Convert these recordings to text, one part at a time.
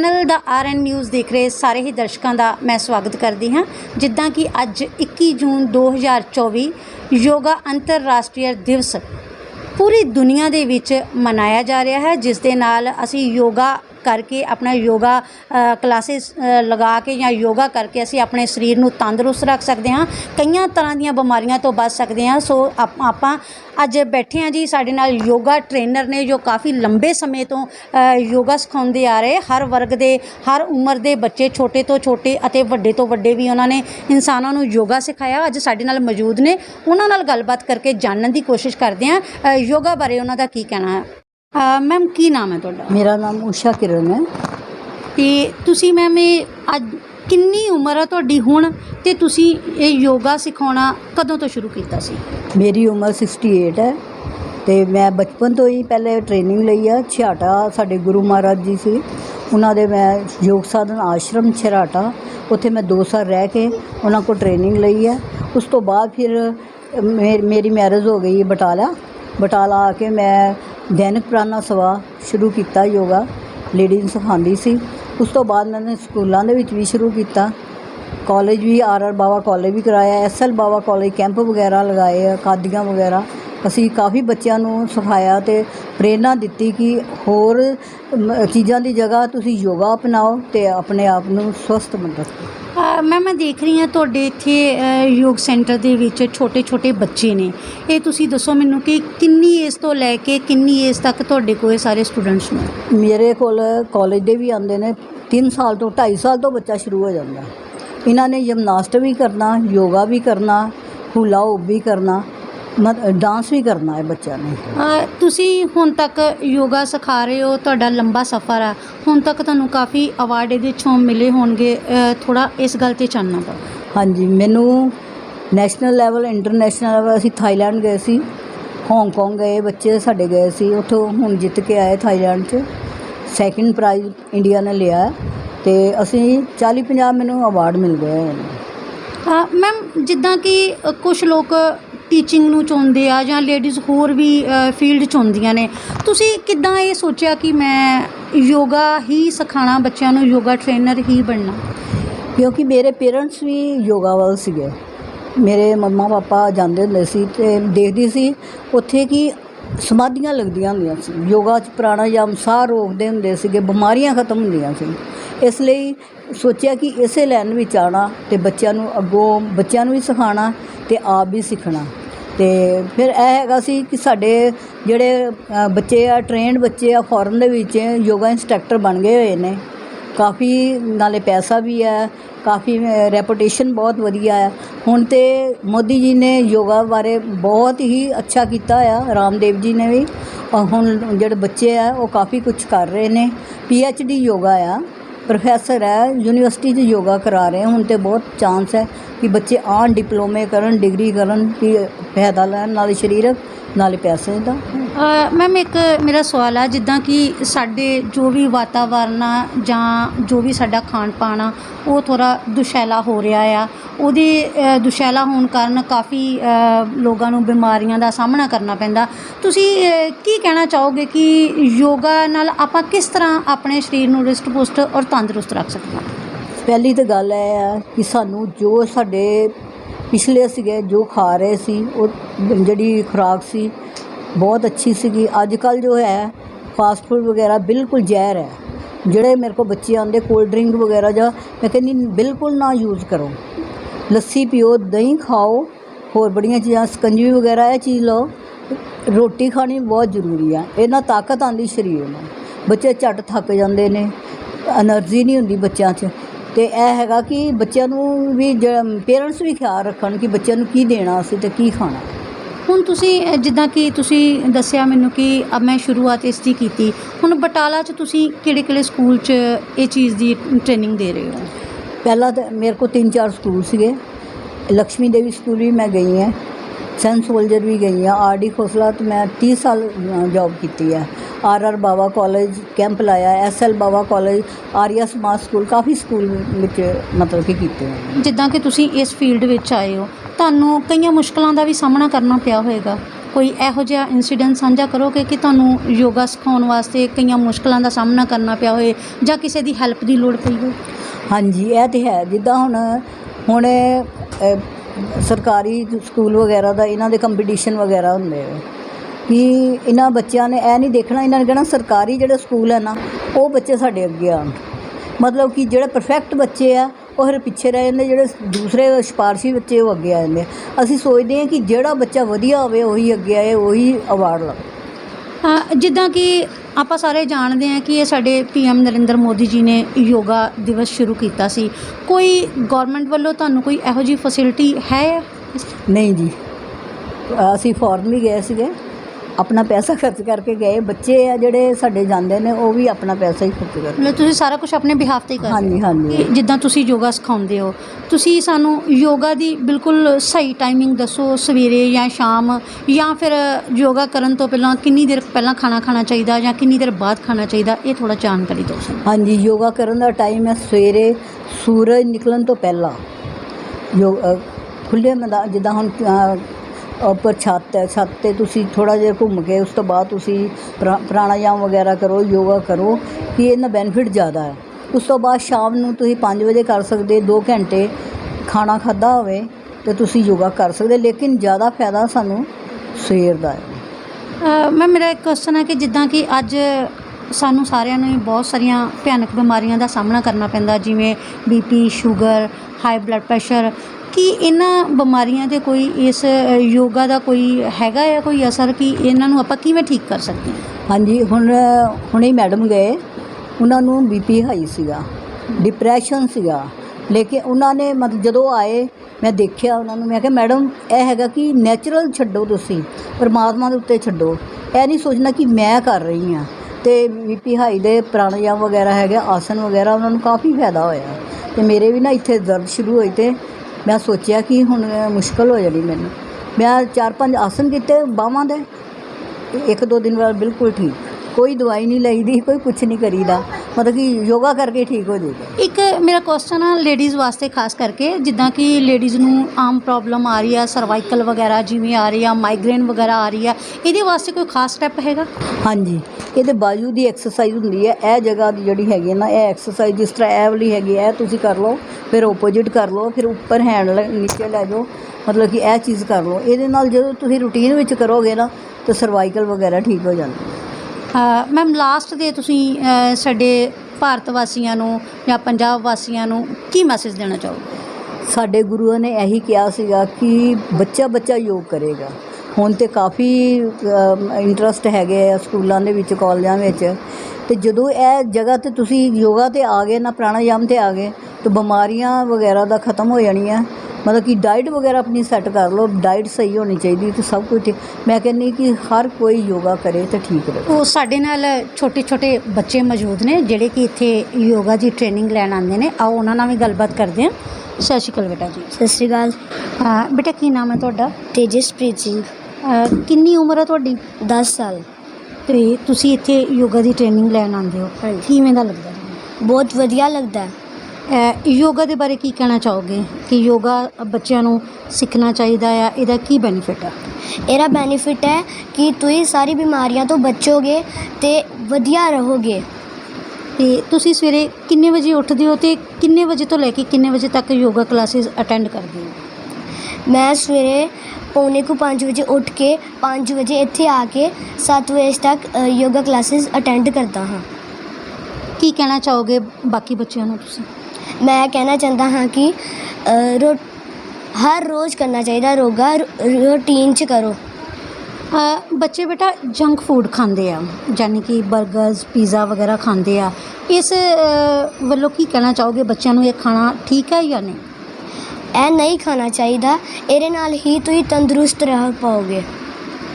Channel ਦਾ RN news ਦੇਖ ਰਹੇ ਸਾਰੇ ਹੀ ਦਰਸ਼ਕਾਂ ਦਾ ਮੈਂ ਸਵਾਗਤ ਕਰਦੀ ਹਾਂ। ਜਿੱਦਾਂ ਕਿ ਅੱਜ 21 ਜੂਨ 2024 ਯੋਗਾ ਅੰਤਰਰਾਸ਼ਟਰੀ ਦਿਵਸ ਪੂਰੀ ਦੁਨੀਆ ਦੇ ਵਿੱਚ ਮਨਾਇਆ ਜਾ ਰਿਹਾ ਹੈ, ਜਿਸ ਦੇ ਨਾਲ ਅਸੀਂ ਯੋਗਾ ਕਰਕੇ ਆਪਣਾ ਯੋਗਾ ਕਲਾਸਿਸ ਲਗਾ ਕੇ ਜਾਂ ਯੋਗਾ ਕਰਕੇ ਅਸੀਂ ਆਪਣੇ ਸਰੀਰ ਨੂੰ ਤੰਦਰੁਸਤ ਰੱਖ ਸਕਦੇ ਹਾਂ। ਕਈਆਂ ਤਰ੍ਹਾਂ ਦੀਆਂ ਬਿਮਾਰੀਆਂ ਤੋਂ ਬਚ ਸਕਦੇ ਹਾਂ। ਸੋ ਆਪਾਂ ਅੱਜ ਬੈਠੇ ਹਾਂ ਜੀ ਸਾਡੇ ਨਾਲ ਯੋਗਾ ਟ੍ਰੇਨਰ ਨੇ ਜੋ ਕਾਫੀ ਲੰਬੇ ਸਮੇਂ ਤੋਂ ਯੋਗਾ ਸਿਖਾਉਂਦੇ ਆ ਰਹੇ। ਹਰ ਵਰਗ ਦੇ, ਹਰ ਉਮਰ ਦੇ ਬੱਚੇ ਛੋਟੇ ਤੋਂ ਛੋਟੇ ਅਤੇ ਵੱਡੇ ਤੋਂ ਵੱਡੇ ਵੀ ਉਹਨਾਂ ਨੇ ਇਨਸਾਨਾਂ ਨੂੰ ਯੋਗਾ ਸਿਖਾਇਆ। ਅੱਜ ਸਾਡੇ ਨਾਲ ਮੌਜੂਦ ਨੇ। ਉਹਨਾਂ ਨਾਲ ਗੱਲਬਾਤ ਕਰਕੇ ਜਾਣਨ ਦੀ ਕੋਸ਼ਿਸ਼ ਕਰਦੇ ਹਾਂ। ਯੋਗਾ ਬਾਰੇ ਉਹਨਾਂ ਦਾ ਕੀ ਕਹਿਣਾ ਹੈ? ਮੈਮ ਕੀ ਨਾਮ ਹੈ ਤੁਹਾਡਾ? ਮੇਰਾ ਨਾਮ ਊਸ਼ਾ ਕਿਰਨ ਹੈ। ਤੇ ਤੁਸੀਂ ਮੈਮ ਇਹ ਅੱਜ ਕਿੰਨੀ ਉਮਰ ਹੈ ਤੁਹਾਡੀ ਹੁਣ? ਤੇ ਤੁਸੀਂ ਇਹ ਯੋਗਾ ਸਿਖਾਉਣਾ ਕਦੋਂ ਤੋਂ ਸ਼ੁਰੂ ਕੀਤਾ ਸੀ? ਮੇਰੀ ਉਮਰ 68 ਹੈ ਤੇ ਮੈਂ ਬਚਪਨ ਤੋਂ ਹੀ ਪਹਿਲੇ ਟ੍ਰੇਨਿੰਗ ਲਈ ਆ। ਛਿਆਟਾ ਸਾਡੇ ਗੁਰੂ ਮਹਾਰਾਜ ਜੀ ਸੀ। ਉਹਨਾਂ ਦੇ ਮੈਂ ਯੋਗ ਸਾਧਨ ਆਸ਼ਰਮ ਛਰਾਟਾ ਉੱਥੇ ਮੈਂ 2 ਸਾਲ ਰਹਿ ਕੇ ਉਹਨਾਂ ਕੋਲ ਟ੍ਰੇਨਿੰਗ ਲਈ ਹੈ ਉਸ ਤੋਂ ਬਾਅਦ ਫਿਰ ਮੇਰੀ ਮੈਰਿਜ ਹੋ ਗਈ ਬਟਾਲਾ। ਬਟਾਲਾ ਆ ਕੇ ਮੈਂ ਦੈਨਿਕ ਪ੍ਰਾਨਾ ਸਵਾ ਸ਼ੁਰੂ ਕੀਤਾ, ਯੋਗਾ ਲੇਡੀਜ਼ ਨੂੰ ਸਿਖਾਉਂਦੀ ਸੀ। ਉਸ ਤੋਂ ਬਾਅਦ ਮੈਂ ਸਕੂਲਾਂ ਦੇ ਵਿੱਚ ਵੀ ਸ਼ੁਰੂ ਕੀਤਾ। ਕਾਲਜ ਵੀ, ਆਰ ਆਰ ਬਾਵਾ ਕਾਲਜ ਵੀ ਕਰਾਇਆ। S L Bawa college camp ਵਗੈਰਾ ਲਗਾਏ ਆ ਕਾਦੀਆਂ ਵਗੈਰਾ। ਅਸੀਂ ਕਾਫੀ ਬੱਚਿਆਂ ਨੂੰ ਸਿਖਾਇਆ ਤੇ ਪ੍ਰੇਰਣਾ ਦਿੱਤੀ ਕਿ ਹੋਰ ਚੀਜ਼ਾਂ ਦੀ ਜਗ੍ਹਾ ਤੁਸੀਂ ਯੋਗਾ ਅਪਣਾਓ ਤੇ ਆਪਣੇ ਆਪ ਨੂੰ ਸਵਸਥ ਰੱਖੋ। ਮੈਮ ਮੈਂ ਦੇਖ ਰਹੀ ਹਾਂ ਤੁਹਾਡੇ ਇੱਥੇ ਯੋਗ ਸੈਂਟਰ ਦੇ ਵਿੱਚ ਛੋਟੇ ਛੋਟੇ ਬੱਚੇ ਨੇ। ਇਹ ਤੁਸੀਂ ਦੱਸੋ ਮੈਨੂੰ ਕਿ ਕਿੰਨੀ ਏਜ ਤੋਂ ਲੈ ਕੇ ਕਿੰਨੀ ਏਜ ਤੱਕ ਤੁਹਾਡੇ ਕੋਲ ਇਹ ਸਾਰੇ ਸਟੂਡੈਂਟਸ ਨੇ? ਮੇਰੇ ਕੋਲ ਕਾਲਜ ਦੇ ਵੀ ਆਉਂਦੇ ਨੇ। 3 ਸਾਲ ਤੋਂ 2.5 ਸਾਲ ਤੋਂ ਬੱਚਾ ਸ਼ੁਰੂ ਹੋ ਜਾਂਦਾ। ਇਹਨਾਂ ਨੇ ਜਿਮਨਾਸਟ ਵੀ ਕਰਨਾ ਯੋਗਾ ਵੀ ਕਰਨਾ ਹੁਲਾ ਹੁਪ ਵੀ ਕਰਨਾ। ਮਤ ਡਾਂਸ ਵੀ ਕਰਨਾ ਹੈ ਬੱਚਿਆਂ ਨੇ। ਅ, ਤੁਸੀਂ ਹੁਣ ਤੱਕ ਯੋਗਾ ਸਿਖਾ ਰਹੇ ਹੋ ਤੁਹਾਡਾ ਲੰਬਾ ਸਫ਼ਰ ਆ। ਹੁਣ ਤੱਕ ਤੁਹਾਨੂੰ ਕਾਫੀ ਅਵਾਰਡ ਇਹਦੇ ਚੋਂ ਮਿਲੇ ਹੋਣਗੇ। ਥੋੜਾ ਇਸ ਗੱਲ ਤੇ ਚਾਨਣਾ ਪਾਓ ਹਾਂਜੀ ਮੈਨੂੰ ਨੈਸ਼ਨਲ ਲੈਵਲ ਇੰਟਰਨੈਸ਼ਨਲ ਲੈਵਲ ਅਸੀਂ ਥਾਈਲੈਂਡ ਗਏ ਸੀ। ਹਾਂਗਕਾਂਗ ਗਏ ਬੱਚੇ ਸਾਡੇ ਗਏ ਸੀ। ਉੱਥੋਂ ਹੁਣ ਜਿੱਤ ਕੇ ਆਏ ਥਾਈਲੈਂਡ 'ਚ। ਸੈਕਿੰਡ ਪ੍ਰਾਈਜ਼ ਇੰਡੀਆ ਨੇ ਲਿਆ ਹੈ ਤੇ ਅਸੀਂ 40 50 ਮੈਨੂੰ ਅਵਾਰਡ ਮਿਲ ਗਏ। ਮੈਮ ਜਿੱਦਾਂ ਕਿ ਕੁਝ ਲੋਕ ਟੀਚਿੰਗ ਨੂੰ ਚਾਹੁੰਦੇ ਆ ਜਾਂ ਲੇਡੀਜ਼ ਹੋਰ ਵੀ ਫੀਲਡ ਚਾਹੁੰਦੀਆਂ ਨੇ। ਤੁਸੀਂ ਕਿੱਦਾਂ ਇਹ ਸੋਚਿਆ ਕਿ ਮੈਂ ਯੋਗਾ ਹੀ ਸਿਖਾਣਾ, ਬੱਚਿਆਂ ਨੂੰ ਯੋਗਾ ਟ੍ਰੇਨਰ ਹੀ ਬਣਨਾ? ਕਿਉਂਕਿ ਮੇਰੇ ਪੇਰੈਂਟਸ ਵੀ ਯੋਗਾ ਵੱਲ ਸੀਗੇ। ਮੇਰੇ ਮੰਮਾ ਪਾਪਾ ਜਾਂਦੇ ਹੁੰਦੇ ਸੀ ਤੇ ਦੇਖਦੀ ਸੀ, ਉੱਥੇ ਕਿ ਸਮਾਧੀਆਂ ਲੱਗਦੀਆਂ ਹੁੰਦੀਆਂ ਸੀ। ਯੋਗਾ 'ਚ ਪ੍ਰਾਣਾਯਾਮ ਸਾਹ ਰੋਕਦੇ ਹੁੰਦੇ ਸੀਗੇ, ਬਿਮਾਰੀਆਂ ਖਤਮ ਹੁੰਦੀਆਂ ਸੀ। ਇਸ ਲਈ ਸੋਚਿਆ ਕਿ ਇਸੇ ਲਾਈਨ ਵਿੱਚ ਆਣਾ ਤੇ ਬੱਚਿਆਂ ਨੂੰ ਅੱਗੋਂ, ਬੱਚਿਆਂ ਨੂੰ ਵੀ ਸਿਖਾਉਣਾ ਤੇ ਆਪ ਵੀ ਸਿੱਖਣਾ। ਤੇ ਫਿਰ ਇਹ ਹੈਗਾ ਸੀ ਕਿ ਸਾਡੇ ਜਿਹੜੇ ਬੱਚੇ ਆ ਟ੍ਰੇਨਡ ਬੱਚੇ ਆ ਫੋਰਨ ਦੇ ਵਿੱਚ ਯੋਗਾ ਇੰਸਟ੍ਰਕਟਰ ਬਣ ਗਏ ਹੋਏ ਨੇ। ਕਾਫੀ ਨਾਲੇ ਪੈਸਾ ਵੀ ਹੈ ਕਾਫੀ ਰੈਪੂਟੇਸ਼ਨ ਬਹੁਤ ਵਧੀਆ ਆ। ਹੁਣ ਤੇ ਮੋਦੀ ਜੀ ਨੇ ਯੋਗਾ ਬਾਰੇ ਬਹੁਤ ਹੀ ਅੱਛਾ ਕੀਤਾ ਆ, ਰਾਮਦੇਵ ਜੀ ਨੇ ਵੀ। ਹੁਣ ਜਿਹੜੇ ਬੱਚੇ ਆ, ਉਹ ਕਾਫੀ ਕੁਝ ਕਰ ਰਹੇ ਨੇ। ਪੀ ਐਚ ਡੀ ਯੋਗਾ ਆ, ਪ੍ਰੋਫੈਸਰ ਹੈ ਯੂਨੀਵਰਸਿਟੀ 'ਚ ਯੋਗਾ ਕਰਾ ਰਹੇ ਹੁਣ ਤੇ ਬਹੁਤ ਚਾਂਸ ਹੈ। ਕਿ ਬੱਚੇ ਆਉਣ, ਡਿਪਲੋਮੇ ਕਰਨ, ਡਿਗਰੀ ਕਰਨ, ਕਿ ਫਾਇਦਾ ਲੈਣ, ਨਾਲੇ ਸਰੀਰਕ ਨਾਲੇ ਪੈਸੇ ਦਾ। ਮੈਮ ਇੱਕ ਮੇਰਾ ਸਵਾਲ ਆ, ਜਿੱਦਾਂ ਕਿ ਸਾਡੇ ਜੋ ਵੀ ਵਾਤਾਵਰਨ ਆ ਜਾਂ ਜੋ ਵੀ ਸਾਡਾ ਖਾਣ ਪਾਣ ਆ, ਉਹ ਥੋੜਾ ਦੁਸ਼ੈਲਾ ਹੋ ਰਿਹਾ ਆ। ਉਹਦੇ ਦੁਸ਼ੈਲਾ ਹੋਣ ਕਾਰਨ ਕਾਫੀ ਲੋਕਾਂ ਨੂੰ ਬਿਮਾਰੀਆਂ ਦਾ ਸਾਹਮਣਾ ਕਰਨਾ ਪੈਂਦਾ। ਤੁਸੀਂ ਕੀ ਕਹਿਣਾ ਚਾਹੋਗੇ ਕਿ ਯੋਗਾ ਨਾਲ ਆਪਾਂ ਕਿਸ ਤਰ੍ਹਾਂ ਆਪਣੇ ਸਰੀਰ ਨੂੰ ਰਿਸਟ ਪੁਸ਼ਟ ਔਰ ਤੰਦਰੁਸਤ ਰੱਖ ਸਕਦੇ ਹਾਂ? ਪਹਿਲੀ ਤਾਂ ਗੱਲ ਇਹ ਆ ਕਿ ਸਾਨੂੰ ਜੋ ਸਾਡੇ ਪਿਛਲੇ ਸੀਗੇ, ਜੋ ਖਾ ਰਹੇ ਸੀ, ਉਹ ਜਿਹੜੀ ਖੁਰਾਕ ਸੀ, ਬਹੁਤ ਅੱਛੀ ਸੀਗੀ। ਅੱਜ ਕੱਲ੍ਹ ਜੋ ਹੈ ਫਾਸਟ ਫੂਡ ਵਗੈਰਾ ਬਿਲਕੁਲ ਜ਼ਹਿਰ ਹੈ। ਜਿਹੜੇ ਮੇਰੇ ਕੋਲ ਬੱਚੇ ਆਉਂਦੇ ਕੋਲਡ ਡਰਿੰਕ ਵਗੈਰਾ ਜਾਂ ਮੈਂ ਕਹਿੰਦੀ, ਬਿਲਕੁਲ ਨਾ ਯੂਜ਼ ਕਰੋ। ਲੱਸੀ ਪੀਓ, ਦਹੀਂ ਖਾਓ, ਹੋਰ ਬੜੀਆਂ ਚੀਜ਼ਾਂ, ਸਕੰਜਵੀ ਵਗੈਰਾ ਇਹ ਚੀਜ਼ ਲਓ। ਰੋਟੀ ਖਾਣੀ ਬਹੁਤ ਜ਼ਰੂਰੀ ਆ। ਇਹਨਾਂ ਤਾਕਤ ਆਉਂਦੀ ਸਰੀਰ ਨੂੰ। ਬੱਚੇ ਝਟ ਥੱਕ ਜਾਂਦੇ ਨੇ। એનર્ਜੀ ਨਹੀਂ ਹੁੰਦੀ ਬੱਚਿਆਂ 'ਚ। ਤੇ ਇਹ ਹੈਗਾ ਕਿ ਬੱਚਿਆਂ ਨੂੰ ਵੀ ਪੇਰੈਂਟਸ ਵੀ ਖਿਆਲ ਰੱਖਣ ਕਿ ਬੱਚਿਆਂ ਨੂੰ ਕੀ ਦੇਣਾ ਅਸੀਂ ਤੇ ਕੀ ਖਾਣਾ। ਹੁਣ ਤੁਸੀਂ ਜਿੱਦਾਂ ਕਿ ਤੁਸੀਂ ਦੱਸਿਆ ਮੈਨੂੰ ਕਿ ਅ, ਮੈਂ ਸ਼ੁਰੂਆਤ ਇਸ ਦੀ ਕੀਤੀ। ਹੁਣ ਬਟਾਲਾ 'ਚ ਤੁਸੀਂ ਕਿਹੜੇ ਕਿਹੜੇ ਸਕੂਲ 'ਚ ਇਹ ਚੀਜ਼ ਦੀ ਟ੍ਰੇਨਿੰਗ ਦੇ ਰਹੇ ਹੋ? ਪਹਿਲਾਂ ਤਾਂ ਮੇਰੇ ਕੋਲ ਤਿੰਨ ਚਾਰ ਸਕੂਲ ਸੀਗੇ। ਲక్ష్ਮੀ ਦੇਵੀ ਸਕੂਲ ਵੀ ਮੈਂ ਗਈ ਹਾਂ। ਸੈਂਟ ਸੋਲਜਰ ਵੀ ਗਈ ਹਾਂ ਆਰਡੀ ਖੋਸਲਾ ਤੋਂ ਮੈਂ 30 ਸਾਲ ਜੌਬ ਕੀਤੀ ਹੈ R R Bawa college camp ਲਾਇਆ S L Bawa college Arya Samaj school ਕਾਫੀ ਸਕੂਲ ਵਿੱਚ ਮਤਲਬ ਕਿ ਕੀਤੇ ਹੋਏ ਜਿੱਦਾਂ ਕਿ ਤੁਸੀਂ ਇਸ ਫੀਲਡ ਵਿੱਚ ਆਏ ਹੋ ਤੁਹਾਨੂੰ ਕਈਆਂ ਮੁਸ਼ਕਲਾਂ ਦਾ ਵੀ ਸਾਹਮਣਾ ਕਰਨਾ ਪਿਆ ਹੋਵੇਗਾ ਕੋਈ ਇਹੋ ਜਿਹਾ ਇਨਸੀਡੈਂਟ ਸਾਂਝਾ ਕਰੋਗੇ ਕਿ ਤੁਹਾਨੂੰ ਯੋਗਾ ਸਿਖਾਉਣ ਵਾਸਤੇ ਕਈਆਂ ਮੁਸ਼ਕਲਾਂ ਦਾ ਸਾਹਮਣਾ ਕਰਨਾ ਪਿਆ ਹੋਏ ਜਾਂ ਕਿਸੇ ਦੀ ਹੈਲਪ ਦੀ ਲੋੜ ਪਈ ਹੋਵੇ? ਹਾਂਜੀ ਇਹ ਤੇ ਹੈ। ਜਿੱਦਾਂ ਹੁਣ ਹੁਣ ਸਰਕਾਰੀ ਸਕੂਲ ਵਗੈਰਾ ਦਾ, ਇਹਨਾਂ ਦੇ ਕੰਪੀਟੀਸ਼ਨ ਵਗੈਰਾ ਹੁੰਦੇ ਆ। ਕਿ ਇਹਨਾਂ ਬੱਚਿਆਂ ਨੇ ਇਹ ਨਹੀਂ ਦੇਖਣਾ, ਇਹਨਾਂ ਨੇ ਕਹਿਣਾ ਸਰਕਾਰੀ ਜਿਹੜੇ ਸਕੂਲ ਹੈ ਨਾ, ਉਹ ਬੱਚੇ ਸਾਡੇ ਅੱਗੇ ਆਉਣ। ਮਤਲਬ ਕਿ ਜਿਹੜੇ ਪਰਫੈਕਟ ਬੱਚੇ ਆ, ਉਹ ਫਿਰ ਪਿੱਛੇ ਰਹਿ ਜਾਂਦੇ, ਜਿਹੜੇ ਦੂਸਰੇ ਸਿਫਾਰਸ਼ੀ ਬੱਚੇ ਉਹ ਅੱਗੇ ਆ ਜਾਂਦੇ। ਅਸੀਂ ਸੋਚਦੇ ਹਾਂ ਕਿ ਜਿਹੜਾ ਬੱਚਾ ਵਧੀਆ ਹੋਵੇ, ਉਹੀ ਅੱਗੇ ਆਏ, ਉਹੀ ਅਵਾਰਡ ਲਵੇ ਜਿੱਦਾਂ ਕਿ ਆਪਾਂ ਸਾਰੇ ਜਾਣਦੇ ਹਾਂ ਕਿ ਇਹ ਸਾਡੇ ਪੀਐਮ ਨਰਿੰਦਰ ਮੋਦੀ ਜੀ ਨੇ ਯੋਗਾ ਦਿਵਸ ਸ਼ੁਰੂ ਕੀਤਾ ਸੀ। ਕੋਈ ਗਵਰਨਮੈਂਟ ਵੱਲੋਂ ਤੁਹਾਨੂੰ ਕੋਈ ਇਹੋ ਜਿਹੀ ਫੈਸਿਲਿਟੀ ਹੈ? ਨਹੀਂ ਜੀ। ਅਸੀਂ ਫੋਰਨ ਵੀ ਗਏ ਸੀਗੇ। ਆਪਣਾ ਪੈਸਾ ਖਰਚ ਕਰਕੇ ਗਏ। ਬੱਚੇ ਆ ਜਿਹੜੇ ਸਾਡੇ ਜਾਂਦੇ ਨੇ ਉਹ ਵੀ ਆਪਣਾ ਪੈਸਾ ਹੀ ਖਰਚ ਕਰਦੇ ਮਤਲਬ ਤੁਸੀਂ ਸਾਰਾ ਕੁਝ ਆਪਣੇ ਬਿਹਾਫ ਤੇ ਹੀ ਕਰਦੇ ਹਾਂਜੀ ਹਾਂਜੀ। ਜਿੱਦਾਂ ਤੁਸੀਂ ਯੋਗਾ ਸਿਖਾਉਂਦੇ ਹੋ ਤੁਸੀਂ ਸਾਨੂੰ ਯੋਗਾ ਦੀ ਬਿਲਕੁਲ ਸਹੀ ਟਾਈਮਿੰਗ ਦੱਸੋ ਸਵੇਰੇ ਜਾਂ ਸ਼ਾਮ ਜਾਂ ਫਿਰ ਯੋਗਾ ਕਰਨ ਤੋਂ ਪਹਿਲਾਂ ਕਿੰਨੀ ਦੇਰ ਪਹਿਲਾਂ ਖਾਣਾ ਖਾਣਾ ਚਾਹੀਦਾ ਜਾਂ ਕਿੰਨੀ ਦੇਰ ਬਾਅਦ ਖਾਣਾ ਚਾਹੀਦਾ ਇਹ ਥੋੜਾ ਜਾਣਕਾਰੀ ਦਿਓ ਸਾਨੂੰ। ਹਾਂਜੀ ਯੋਗਾ ਕਰਨ ਦਾ ਟਾਈਮ ਹੈ ਸਵੇਰੇ ਸੂਰਜ ਨਿਕਲਣ ਤੋਂ ਪਹਿਲਾਂ। ਯੋ ਅ, ਖੁੱਲ੍ਹੇ ਮੈਦਾਨ ਜਿੱਦਾਂ ਹੁਣ ਅ, ਉੱਪਰ ਛੱਤ ਹੈ, ਛੱਤ ਤੇ ਤੁਸੀਂ ਥੋੜਾ ਜਿਹਾ ਘੁੰਮ ਕੇ ਉਸ ਤੋਂ ਬਾਅਦ ਤੁਸੀਂ ਪ੍ਰਾ- ਪ੍ਰਾਣਾਯਾਮ ਵਗੈਰਾ ਕਰੋ, ਯੋਗਾ ਕਰੋ, ਕਿ ਇਹਨਾਂ ਬੈਨੀਫਿਟ ਜ਼ਿਆਦਾ ਹੈ। ਉਸ ਤੋਂ ਬਾਅਦ ਸ਼ਾਮ ਨੂੰ ਤੁਸੀਂ 5 ਵਜੇ ਕਰ ਸਕਦੇ 2 ਘੰਟੇ ਖਾਣਾ ਖਾਦਾ ਹੋਵੇ ਤੇ ਤੁਸੀਂ ਯੋਗਾ ਕਰ ਸਕਦੇ, ਲੇਕਿਨ ਜ਼ਿਆਦਾ ਫਾਇਦਾ ਸਾਨੂੰ ਸਵੇਰ ਦਾ ਹੈ। ਮੈਂ ਮੇਰਾ ਇੱਕ ਕੁਐਸਚਨ ਹੈ ਕਿ ਜਿੱਦਾਂ ਕਿ ਅੱਜ ਸਾਨੂੰ ਸਾਰਿਆਂ ਨੂੰ ਹੀ ਬਹੁਤ ਸਾਰੀਆਂ ਭਿਆਨਕ ਬਿਮਾਰੀਆਂ ਦਾ ਸਾਹਮਣਾ ਕਰਨਾ ਪੈਂਦਾ, ਜਿਵੇਂ BP sugar high blood pressure ਕੀ ਇਹਨਾਂ ਬਿਮਾਰੀਆਂ 'ਤੇ ਕੋਈ ਇਸ ਯੋਗਾ ਦਾ ਕੋਈ ਹੈਗਾ ਆ, ਕੋਈ ਅਸਰ ਕਿ ਇਹਨਾਂ ਨੂੰ ਆਪਾਂ ਕਿਵੇਂ ਠੀਕ ਕਰ ਸਕਦੇ ਹਾਂ ਹਾਂਜੀ, ਹੁਣ ਹੁਣੇ ਮੈਡਮ ਗਏ। ਉਹਨਾਂ ਨੂੰ ਬੀਪੀ ਹਾਈ ਸੀਗਾ, ਡਿਪਰੈਸ਼ਨ ਸੀਗਾ। ਲੇਕਿਨ ਉਹਨਾਂ ਨੇ ਮਤਲਬ ਜਦੋਂ ਆਏ, ਮੈਂ ਦੇਖਿਆ ਉਹਨਾਂ ਨੂੰ, ਮੈਂ ਕਿਹਾ, ਮੈਡਮ, ਇਹ ਹੈਗਾ ਕਿ ਨੈਚੁਰਲ ਛੱਡੋ ਤੁਸੀਂ, ਪਰਮਾਤਮਾ ਦੇ ਉੱਤੇ ਛੱਡੋ। ਇਹ ਨਹੀਂ ਸੋਚਣਾ ਕਿ ਮੈਂ ਕਰ ਰਹੀ ਹਾਂ। ਤੇ ਬੀਪੀ ਹਾਈ ਦੇ ਪ੍ਰਾਣਾਯਾਮ ਵਗੈਰਾ ਹੈਗੇ, ਆਸਨ ਵਗੈਰਾ ਉਹਨਾਂ ਨੂੰ ਕਾਫੀ ਫਾਇਦਾ ਹੋਇਆ। ਤੇ ਮੇਰੇ ਵੀ ਨਾ ਇੱਥੇ ਦਰਦ ਸ਼ੁਰੂ ਹੋਈ ਤੇ ਮੈਂ ਸੋਚਿਆ ਕਿ ਹੁਣ ਮੁਸ਼ਕਲ ਹੋ ਜਾਣੀ ਮੈਨੂੰ। ਮੈਂ ਚਾਰ ਪੰਜ ਆਸਨ ਕੀਤੇ ਬਾਹਾਂ ਦੇ। ਇੱਕ ਦੋ ਦਿਨ ਬਾਅਦ ਬਿਲਕੁਲ ਠੀਕ। ਕੋਈ ਦਵਾਈ ਨਹੀਂ ਲਈਦੀ ਕੋਈ ਕੁਛ ਨਹੀਂ ਕਰੀਦਾ। ਮਤਲਬ ਕਿ ਯੋਗਾ ਕਰਕੇ ਠੀਕ ਹੋ ਜਾਏਗਾ ਇੱਕ ਮੇਰਾ ਕੁਐਸਚਨ ਆ ਲੇਡੀਜ਼ ਵਾਸਤੇ ਖਾਸ ਕਰਕੇ ਜਿੱਦਾਂ ਕਿ ਲੇਡੀਜ਼ ਨੂੰ ਆਮ ਪ੍ਰੋਬਲਮ ਆ ਰਹੀ ਆ ਸਰਵਾਈਕਲ ਵਗੈਰਾ ਜਿਵੇਂ ਆ ਰਹੀ ਆ ਮਾਈਗ੍ਰੇਨ ਵਗੈਰਾ ਆ ਰਹੀ ਆ ਇਹਦੇ ਵਾਸਤੇ ਕੋਈ ਖਾਸ ਸਟੈਪ ਹੈਗਾ? ਹਾਂਜੀ। ਇਹਦੇ ਬਾਜੂ ਦੀ ਐਕਸਰਸਾਈਜ਼ ਹੁੰਦੀ ਹੈ ਇਹ ਜਗ੍ਹਾ ਦੀ ਜਿਹੜੀ ਹੈਗੀ ਨਾ ਇਹ ਐਕਸਰਸਾਈਜ਼ ਜਿਸ ਤਰ੍ਹਾਂ ਇਹ ਵਾਲੀ ਹੈਗੀ ਹੈ ਇਹ ਤੁਸੀਂ ਕਰ ਲਓ ਫਿਰ ਆਪੋਜੀਟ ਕਰ ਲਓ ਫਿਰ ਉੱਪਰ ਹੈਂਡ ਨੀਚੇ ਲੈ ਜਾਓ ਮਤਲਬ ਕਿ ਇਹ ਚੀਜ਼ ਕਰ ਲਓ। ਇਹਦੇ ਨਾਲ ਜਦੋਂ ਤੁਸੀਂ ਰੂਟੀਨ ਵਿੱਚ ਕਰੋਗੇ ਨਾ ਤਾਂ ਸਰਵਾਈਕਲ ਵਗੈਰਾ ਠੀਕ ਹੋ ਜਾਂਦਾ ਮੈਮ ਲਾਸਟ ਦੇ ਤੁਸੀਂ ਸਾਡੇ ਭਾਰਤ ਵਾਸੀਆਂ ਨੂੰ ਜਾਂ ਪੰਜਾਬ ਵਾਸੀਆਂ ਨੂੰ ਕੀ ਮੈਸੇਜ ਦੇਣਾ ਚਾਹੋਗੇ? ਸਾਡੇ ਗੁਰੂਆਂ ਨੇ ਇਹੀ ਕਿਹਾ ਸੀਗਾ ਕਿ ਬੱਚਾ ਬੱਚਾ ਯੋਗ ਕਰੇਗਾ। ਹੁਣ ਤੇ ਕਾਫੀ ਇੰਟਰਸਟ ਹੈਗੇ ਆ ਸਕੂਲਾਂ ਦੇ ਵਿੱਚ ਕਾਲਜਾਂ ਵਿੱਚ। ਤੇ ਜਦੋਂ ਇਹ ਜਗ੍ਹਾ ਤੇ ਤੁਸੀਂ ਯੋਗਾ ਤੇ ਆ ਗਏ ਨਾ ਪ੍ਰਾਣਾਯਾਮ ਤੇ ਆ ਗਏ ਤਾਂ ਬਿਮਾਰੀਆਂ ਵਗੈਰਾ ਦਾ ਖਤਮ ਹੋ ਜਾਣੀਆਂ। ਮਤਲਬ ਕਿ ਡਾਈਟ ਵਗੈਰਾ ਆਪਣੀ ਸੈੱਟ ਕਰ ਲਓ ਡਾਈਟ ਸਹੀ ਹੋਣੀ ਚਾਹੀਦੀ ਤੇ ਸਭ ਕੁਝ ਮੈਂ ਕਹਿੰਦੀ ਕਿ ਹਰ ਕੋਈ ਯੋਗਾ ਕਰੇ ਤਾਂ ਠੀਕ ਰਹੇ। ਉਹ ਸਾਡੇ ਨਾਲ ਛੋਟੇ ਛੋਟੇ ਬੱਚੇ ਮੌਜੂਦ ਨੇ ਜਿਹੜੇ ਕਿ ਇੱਥੇ ਯੋਗਾ ਦੀ ਟ੍ਰੇਨਿੰਗ ਲੈਣ ਆਉਂਦੇ ਨੇ। ਆਓ ਉਹਨਾਂ ਨਾਲ ਵੀ ਗੱਲਬਾਤ ਕਰਦੇ ਹਾਂ। ਸਤਿ ਸ਼੍ਰੀ ਅਕਾਲ ਬੇਟਾ ਜੀ। ਸਤਿ ਸ਼੍ਰੀ ਅਕਾਲ। ਬੇਟਾ ਕੀ ਨਾਮ ਹੈ ਤੁਹਾਡਾ? ਤੇਜਸਪ੍ਰੀਤ ਸਿੰਘ ਕਿੰਨੀ ਉਮਰ ਹੈ ਤੁਹਾਡੀ? 10 ਸਾਲ। ਤੇ ਤੁਸੀਂ ਇੱਥੇ ਯੋਗਾ ਦੀ ਟ੍ਰੇਨਿੰਗ ਲੈਣ ਆਉਂਦੇ ਹੋ। ਹਾਂਜੀ। ਕਿਵੇਂ ਦਾ ਲੱਗਦਾ? ਬਹੁਤ ਵਧੀਆ ਲੱਗਦਾ। ਹੈ ਯੋਗਾ ਦੇ ਬਾਰੇ ਕੀ ਕਹਿਣਾ ਚਾਹੋਗੇ? ਕਿ ਯੋਗਾ ਬੱਚਿਆਂ ਨੂੰ ਸਿੱਖਣਾ ਚਾਹੀਦਾ ਆ ਇਹਦਾ ਕੀ ਬੈਨੀਫਿਟ ਆ? ਇਹਦਾ ਬੈਨੀਫਿਟ ਹੈ ਕਿ ਤੁਸੀਂ ਸਾਰੀ ਬਿਮਾਰੀਆਂ ਤੋਂ ਬਚੋਗੇ ਤੇ ਵਧੀਆ ਰਹੋਗੇ। ਤੇ ਤੁਸੀਂ ਸਵੇਰੇ ਕਿੰਨੇ ਵਜੇ ਉੱਠਦੇ ਹੋ ਤੇ ਕਿੰਨੇ ਵਜੇ ਤੋਂ ਲੈ ਕੇ ਕਿੰਨੇ ਵਜੇ ਤੱਕ ਯੋਗਾ ਕਲਾਸਿਸ ਅਟੈਂਡ ਕਰਦੇ ਹੋ? ਮੈਂ ਸਵੇਰੇ ਪੌਣੇ ਕੁ 5 ਵਜੇ ਉੱਠ ਕੇ 5 ਵਜੇ ਇੱਥੇ ਆ ਕੇ 7 ਵਜੇ ਤੱਕ ਅ, ਯੋਗਾ ਕਲਾਸਿਸ ਅਟੈਂਡ ਕਰਦਾ ਹਾਂ ਕੀ ਕਹਿਣਾ ਚਾਹੋਗੇ ਬਾਕੀ ਬੱਚਿਆਂ ਨੂੰ ਤੁਸੀਂ ਮੈਂ ਕਹਿਣਾ ਚਾਹੁੰਦਾ ਹਾਂ ਕਿ ਅ, ਰੋ ਹਰ ਰੋਜ਼ ਕਰਨਾ ਚਾਹੀਦਾ ਯੋਗਾ ਰੂਟੀਨ ਚ ਕਰੋ ਅ, ਬੱਚੇ ਬੇਟਾ ਜੰਕ ਫੂਡ ਖਾਂਦੇ ਆ ਯਾਨੀ ਕਿ 버ਗਰਸ ਪੀਜ਼ਾ ਵਗੈਰਾ ਖਾਂਦੇ ਆ ਇਸ ਅ, ਵੱਲੋਂ ਕੀ ਕਹਿਣਾ ਚਾਹੋਗੇ ਬੱਚਿਆਂ ਨੂੰ ਇਹ ਖਾਣਾ ਠੀਕ ਹੈ ਜਾਂ ਨਹੀਂ ਇਹ ਨਹੀਂ ਖਾਣਾ ਚਾਹੀਦਾ। ਇਹਦੇ ਨਾਲ ਹੀ ਤੁਸੀਂ ਤੰਦਰੁਸਤ ਰਹਿ ਪਾਓਗੇ।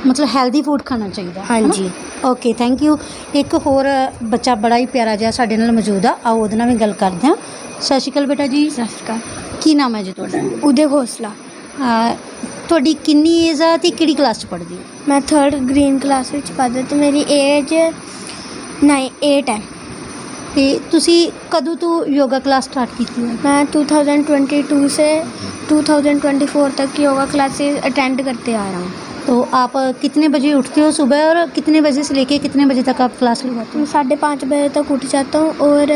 ਮਤਲਬ ਹੈਲਦੀ ਫੂਡ ਖਾਣਾ ਚਾਹੀਦਾ ਹੈ ਨਾ? ਹਾਂਜੀ। ਓਕੇ ਥੈਂਕ ਯੂ ਇੱਕ ਹੋਰ ਬੱਚਾ ਬੜਾ ਹੀ ਪਿਆਰਾ ਜਿਹਾ ਸਾਡੇ ਨਾਲ ਮੌਜੂਦ ਆ। ਆਓ ਉਹਦੇ ਨਾਲ ਵੀ ਗੱਲ ਕਰਦੇ ਹਾਂ। ਸਤਿ ਸ਼੍ਰੀ ਅਕਾਲ ਬੇਟਾ ਜੀ। ਸਤਿ ਸ਼੍ਰੀ ਅਕਾਲ। ਕੀ ਨਾਮ ਹੈ ਜੀ ਤੁਹਾਡਾ? ਉਦੇ ਘੋਸਲਾ। ਅ, ਤੁਹਾਡੀ ਕਿੰਨੀ ਏਜ ਆ ਤੇ ਕਿਹੜੀ ਕਲਾਸ ਚ ਪੜ੍ਹਦੀ ਹੋ? ਮੈਂ 3rd ਗ੍ਰੀਨ ਕਲਾਸ ਵਿੱਚ ਪੜ੍ਹਦੀ ਤੇ ਮੇਰੀ ਏਜ 9 8 ਹੈ। ਤੇ ਤੁਸੀਂ ਕਦੋਂ ਤੋਂ ਯੋਗਾ ਕਲਾਸ ਸਟਾਰਟ ਕੀਤੀ ਹੈ मैं 2022 से 2024 तक योगा क्लासेस अटेंड करते आ रहा हूँ तो आप कितने बजे उठते हो सुबह और कितने बजे से लेके कितने बजे तक आप क्लास लगाते हो साढ़े पाँच बजे तक उठ जाता हूँ और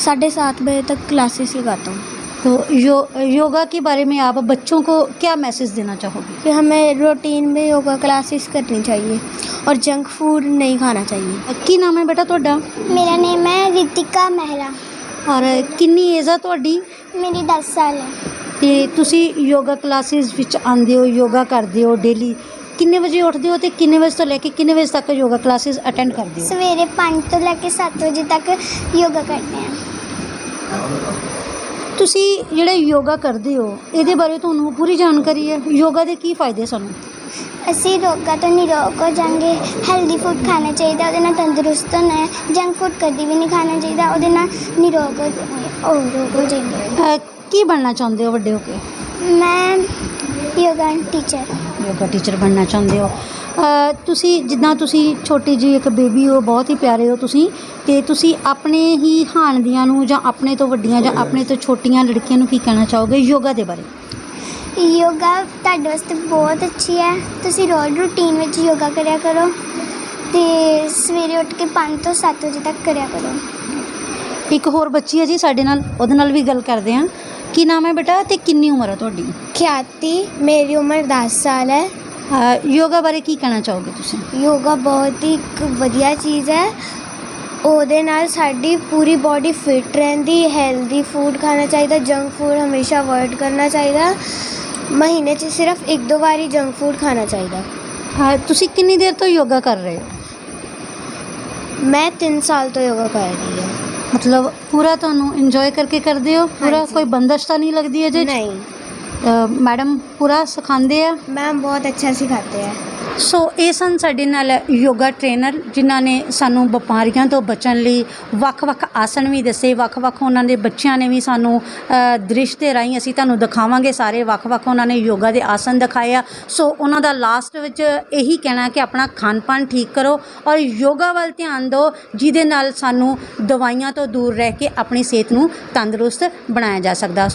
साढ़े सात बजे तक क्लासेस लगाता हूँ तो यो योगा के बारे में आप बच्चों को क्या मैसेज देना चाहोगे कि हमें रूटीन में योगा क्लासेस करनी चाहिए और जंक फूड नहीं खाना चाहिए ਕੀ ਨਾਮ ਹੈ ਬੇਟਾ ਤੁਹਾਡਾ मेरा नेम है रितिका मेहरा ਔਰ ਕਿੰਨੀ ਏਜ ਆ ਤੁਹਾਡੀ मेरी दस साल है ਤੇ ਤੁਸੀਂ ਯੋਗਾ ਕਲਾਸਿਸ ਵਿੱਚ ਆਉਂਦੇ ਹੋ ਯੋਗਾ ਕਰਦੇ ਹੋ ਡੇਲੀ ਕਿੰਨੇ ਵਜੇ ਉੱਠਦੇ ਹੋ ਤੇ ਕਿੰਨੇ ਵਜੇ ਤੋਂ ਲੈ ਕੇ ਕਿੰਨੇ ਵਜੇ ਤੱਕ ਯੋਗਾ ਕਲਾਸਿਸ ਅਟੈਂਡ ਕਰਦੇ ਹੋ ਸਵੇਰੇ 5 ਤੋਂ ਲੈ ਕੇ 7 ਵਜੇ ਤੱਕ ਯੋਗਾ ਕਰਦੇ ਹਾਂ ਤੁਸੀਂ ਜਿਹੜੇ ਯੋਗਾ ਕਰਦੇ ਹੋ ਇਹਦੇ ਬਾਰੇ ਤੁਹਾਨੂੰ ਪੂਰੀ ਜਾਣਕਾਰੀ ਹੈ। ਯੋਗਾ ਦੇ ਕੀ ਫਾਇਦੇ ਸਾਨੂੰ? ਅਸੀਂ ਰੋਗਾ ਤੋਂ ਨਿਰੋਗ ਹੋ ਜਾਵਾਂਗੇ ਹੈਲਦੀ ਫੂਡ ਖਾਣਾ ਚਾਹੀਦਾ ਉਹਦੇ ਨਾਲ ਤੰਦਰੁਸਤ ਹੋਣਾ ਹੈ। ਜੰਕ ਫੂਡ ਕਦੀ ਵੀ ਨਹੀਂ ਖਾਣਾ ਚਾਹੀਦਾ ਉਹਦੇ ਨਾਲ ਨਿਰੋਗ ਹੋ ਜਾਵਾਂਗੇ ਉਹ ਰੋਗ ਹੋ ਅਹ ਕੀ ਬਣਨਾ ਚਾਹੁੰਦੇ ਹੋ ਵੱਡੇ ਹੋ ਕੇ? ਮੈਂ ਯੋਗਾ ਟੀਚਰ ਯੋਗਾ ਟੀਚਰ ਬਣਨਾ ਚਾਹੁੰਦੇ ਹੋ। ਤੁਸੀਂ ਜਿੱਦਾਂ ਤੁਸੀਂ ਛੋਟੀ ਜੀ ਇੱਕ ਬੇਬੀ ਹੋ ਬਹੁਤ ਹੀ ਪਿਆਰੇ ਹੋ ਤੁਸੀਂ ਤੇ ਤੁਸੀਂ ਆਪਣੇ ਹੀ ਹਾਣਦੀਆਂ ਨੂੰ ਜਾਂ ਆਪਣੇ ਤੋਂ ਵੱਡੀਆਂ ਜਾਂ ਆਪਣੇ ਤੋਂ ਛੋਟੀਆਂ ਲੜਕੀਆਂ ਨੂੰ ਕੀ ਕਹਿਣਾ ਚਾਹੋਗੇ ਯੋਗਾ ਦੇ ਬਾਰੇ? ਯੋਗਾ ਤੁਹਾਡੇ ਵਾਸਤੇ ਬਹੁਤ ਅੱਛੀ ਹੈ। ਤੁਸੀਂ ਰੋਜ਼ ਰੂਟੀਨ ਵਿੱਚ ਯੋਗਾ ਕਰਿਆ ਕਰੋ ਤੇ ਸਵੇਰੇ ਉੱਠ ਕੇ 5 ਤੋਂ 7 ਵਜੇ ਤੱਕ ਕਰਿਆ ਕਰੋ। ਇੱਕ ਹੋਰ ਬੱਚੀ ਹੈ ਜੀ ਸਾਡੇ ਨਾਲ ਉਹਦੇ ਨਾਲ ਵੀ ਗੱਲ ਕਰਦੇ ਹਾਂ। ਕੀ ਨਾਮ ਹੈ ਬੇਟਾ ਤੇ ਕਿੰਨੀ ਉਮਰ ਹੈ ਤੁਹਾਡੀ? ਖਿਆਤੀ ਮੇਰੀ ਉਮਰ 10 ਸਾਲ ਹੈ। ਯੋਗਾ ਬਾਰੇ ਕੀ ਕਹਿਣਾ ਚਾਹੋਗੇ ਤੁਸੀਂ? ਯੋਗਾ ਬਹੁਤ ਹੀ ਇੱਕ ਵਧੀਆ ਚੀਜ਼ ਹੈ। ਉਹਦੇ ਨਾਲ ਸਾਡੀ ਪੂਰੀ ਬਾਡੀ ਫਿਟ ਰਹਿੰਦੀ ਹੈਲਦੀ ਫੂਡ ਖਾਣਾ ਚਾਹੀਦਾ ਜੰਕ ਫੂਡ ਹਮੇਸ਼ਾ ਅਵੋਇਡ ਕਰਨਾ ਚਾਹੀਦਾ। ਮਹੀਨੇ 'ਚ ਸਿਰਫ ਇੱਕ ਦੋ ਵਾਰੀ ਜੰਕ ਫੂਡ ਖਾਣਾ ਚਾਹੀਦਾ। ਅਹ ਤੁਸੀਂ ਕਿੰਨੀ ਦੇਰ ਤੋਂ ਯੋਗਾ ਕਰ ਰਹੇ ਹੋ? ਮੈਂ 3 ਸਾਲ ਤੋਂ ਯੋਗਾ ਕਰ ਰਹੀ ਹਾਂ। ਮਤਲਬ ਪੂਰਾ ਤੁਹਾਨੂੰ ਇੰਜੋਏ ਕਰਕੇ ਕਰਦੇ ਹੋ? ਪੂਰਾ ਹਾਂਜੀ। ਕੋਈ ਬੰਦਸ਼ ਤਾਂ ਨਹੀਂ ਲੱਗਦੀ ਅਜੇ? ਨਹੀਂ। ਮੈਡਮ ਪੂਰਾ ਸਿਖਾਉਂਦੇ ਆ? ਮੈਮ ਬਹੁਤ ਅੱਛਾ ਸਿਖਾਤੇ ਹੈ ਸੋ ਇਹ ਸਨ ਸਾਡੇ ਨਾਲ ਯੋਗਾ ਟ੍ਰੇਨਰ ਜਿਨ੍ਹਾਂ ਨੇ ਸਾਨੂੰ ਬਿਮਾਰੀਆਂ ਤੋਂ ਬਚਣ ਲਈ ਵੱਖ-ਵੱਖ ਆਸਣ ਵੀ ਦੱਸੇ ਵੱਖ-ਵੱਖ ਉਹਨਾਂ ਦੇ ਬੱਚਿਆਂ ਨੇ ਵੀ ਸਾਨੂੰ ਅ, ਦ੍ਰਿਸ਼ ਦੇ ਰਾਹੀਂ ਅਸੀਂ ਤੁਹਾਨੂੰ ਦਿਖਾਵਾਂਗੇ ਸਾਰੇ ਵੱਖ-ਵੱਖ ਉਹਨਾਂ ਨੇ ਯੋਗਾ ਦੇ ਆਸਣ ਦਿਖਾਏ ਆ। ਸੋ ਉਹਨਾਂ ਦਾ ਲਾਸਟ ਵਿੱਚ ਇਹੀ ਕਹਿਣਾ ਕਿ ਆਪਣਾ ਖਾਣ-ਪਾਨ ਠੀਕ ਕਰੋ ਔਰ ਯੋਗਾ ਵੱਲ ਧਿਆਨ ਦਿਓ ਜਿਹਦੇ ਨਾਲ ਸਾਨੂੰ ਦਵਾਈਆਂ ਤੋਂ ਦੂਰ ਰਹਿ ਕੇ ਆਪਣੀ ਸਿਹਤ ਨੂੰ ਤੰਦਰੁਸਤ ਬਣਾਇਆ ਜਾ ਸਕਦਾ।